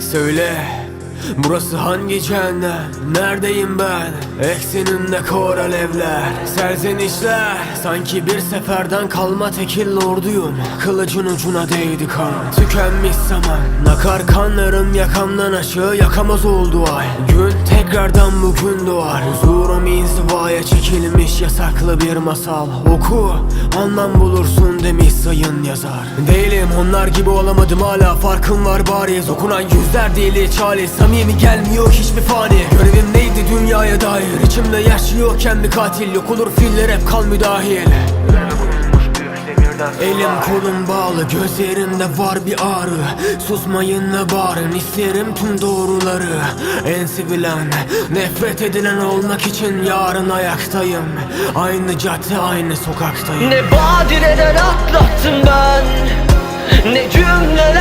Söyle Burası hangi cehennem? Neredeyim ben? Eksenimde kor alevler Serzenişler Sanki bir seferden kalma tekil orduyum. Kılıcın ucuna değdi kan. Tükenmiş zaman. Akar kanlarım yakamdan aşağı yakamaz oldu ay. Gün tekrardan bugün doğar. Huzurum inzivaya çekilmiş yasaklı bir masal. Oku anlam bulursun demiş sayın yazar. Değilim onlar gibi olamadım hala farkım var bariz Okunan yüzler değil hiç hali Samimi gelmiyor hiçbir fani. Görevim neydi dünyaya dair? İçimde yaşıyorken bir katil. Yok olur filler hep kal müdahil Elim kolum bağlı gözlerimde var bir ağrı. Susmayın ne bağırın isterim tüm doğruları. En sevilen nefret edilen olmak için yarın ayaktayım. Aynı cadde aynı sokaktayım. Ne badireler atlattım ben Ne cümleler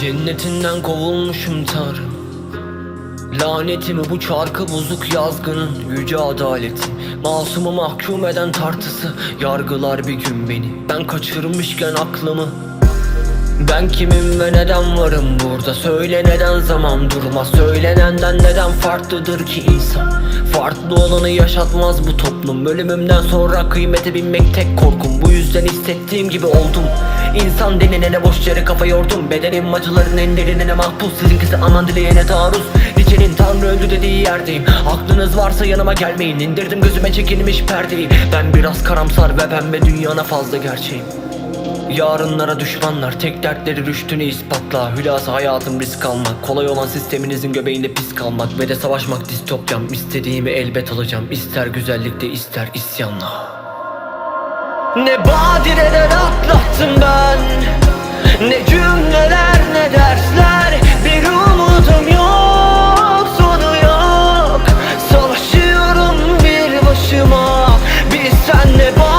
Cennetinden kovulmuşum Tanrım Lanetimi bu çarkı bozuk yazgının yüce adaleti. Masumu mahkum eden tartısı yargılar bir gün beni. Ben kaçırmışken aklımı ben kimim ve neden varım burada? Söyle neden zaman durmaz? Söylenenden neden farklıdır ki insan? Farklı olanı yaşatmaz bu toplum. Ölümümden sonra kıymete binmek tek korkum. Bu yüzden hissettiğim gibi oldum. İnsan denilene boş yere kafa yordum. Bedenim acıların en derinine mahpus. Sizinkisi aman dileyene taarruz. Niçenin tanrı öldü dediği yerdeyim. Aklınız varsa yanıma gelmeyin. İndirdim gözüme çekilmiş perdeyi. Ben biraz karamsar ve pembe dünyana fazla gerçeğim Yarınlara düşmanlar Tek dertleri rüştünü ispatla. Hülasa hayatım risk almak Kolay olan sisteminizin göbeğinde pis kalmak Ve de savaşmak distopyam. İstediğimi elbet alacağım İster güzellikte ister isyanla. Ne badireler atlattım ben Ne cümleler ne dersler. Bir umudum yok Sonu yok. Savaşıyorum bir başıma Bir senle bağ